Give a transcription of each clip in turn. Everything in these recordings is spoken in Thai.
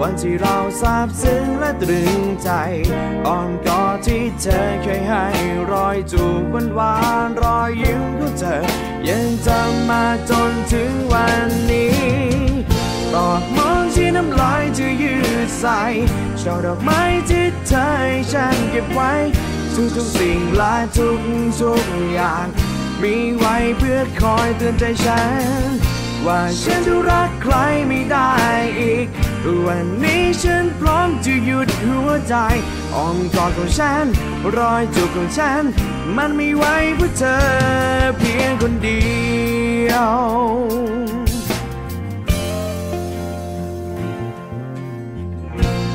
วันที่เราซาบซึ้งและตรึงใจอ้อมกอดที่เธอเคยให้รอยจูบหวานหวานๆรอยยิ้มของเธอ ยังจำมาจนถึงวันนี้ดอกมองที่น้ำลายจะยืดใส่ช่อดอกไม้ที่เธอให้ฉันเก็บไว้ ทุกทุกสิ่งและทุกทุกอย่าง มีไว้เพื่อคอยเตือนใจฉัน ว่าฉันจะรักใครไม่ได้ วันนี้ฉันพร้อมจะหยุดหัวใจอ้อมกอดของฉัน รอยจูบของฉัน มันไมีไว้เพื่อเธอเพียงคนเดียว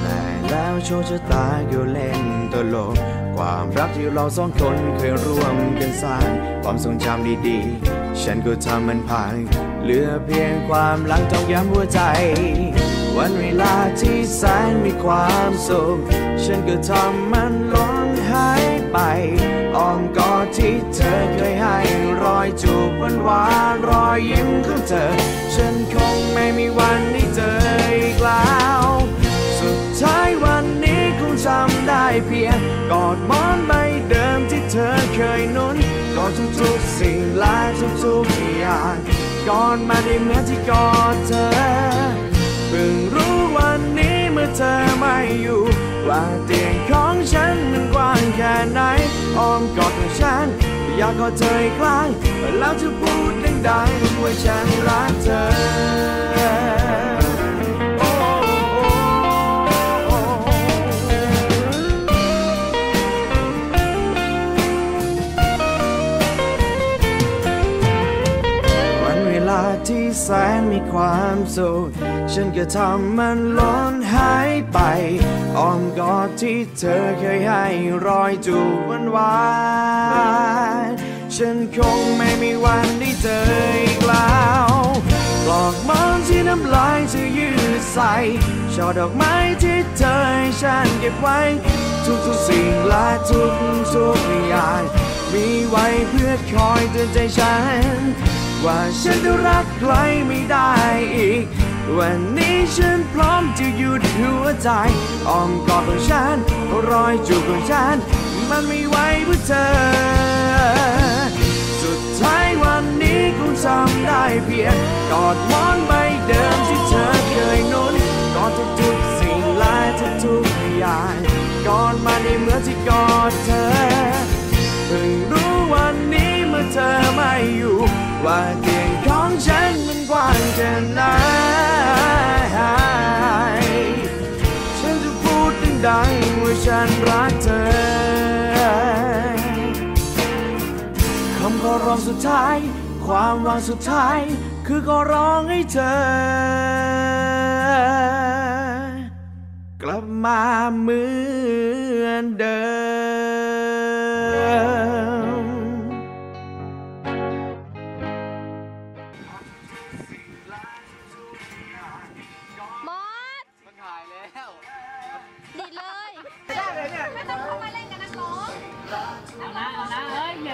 แต่แล้วโชคชะตาก็เล่นตลก ความรักที่เราสองคนเคยร่วมกันสร้างความทรงจำดีๆ ฉันก็ทำมันพัง เหลือเพียงความหลังต้องย้ำหัวใจ วันเวลาที่แสนมีความสุข ฉันก็ทำมันล้นหายไปอ้อมกอดที่เธอเคยให้รอยจูบหวานหวานรอยยิ้มของเธอ ฉันคงไม่มีวันได้เจออีกแล้ว สุดท้ายวันนี้คงจำได้เพียงกอดมอนใบเดิมที่เธอเคยนุนกอดทุกๆสิ่งและทุกๆอย่างกอดมาได้เหมือนที่กอดเธอ เพิ่งรู้วันนี้เมื่อเธอไม่อยู่ ว่าเตียงของฉันมันกว้างแค่ไหนอ้อมกอดของฉัน อยากกอดเธออีกครั้งแล้วจะพูดดังๆว่าฉันรัก ที่แสนมีความสุขฉันก็ทำมันล้นหายไปอ้อมกอดที่เธอเคยให้รอยจูบหวานหวานฉันคงไม่มีวันได้เจออีกแล้วปลอกมอนที่น้ำลายจะยืดใส่ช่อดอกไม้ที่เธอให้ฉันเก็บไว้ ทุกๆสิ่งและทุกๆอย่างมีไว้เพื่อคอยเตือนใจฉัน ว่าฉันจะรักใครไม่ได้อีก วันนี้ฉันพร้อมจะหยุดหัวใจอ้อมกอดของฉันรอยจูบของฉัน มันไม่ไหวเพื่อเธอ สุดท้ายวันนี้คงจำได้เพียงกอดมอนใบเดิมที่เธอเคยนุนกอดทุกๆสิ่งและทุกๆอย่างกอดมาในเหมือนที่กอดเธอเพิ่งรู้วันนี้เมื่อเธอไม่อยู่ ว่าเตียงของฉันมันกว้างแค่ไหนฉันจะพูดดังๆว่าฉันรักเธอคำขอร้องสุดท้าย ความหวังสุดท้าย คือขอร้องให้เธอ กลับมาเหมือนเดิม เอานะเอานะเฮ้ยอย่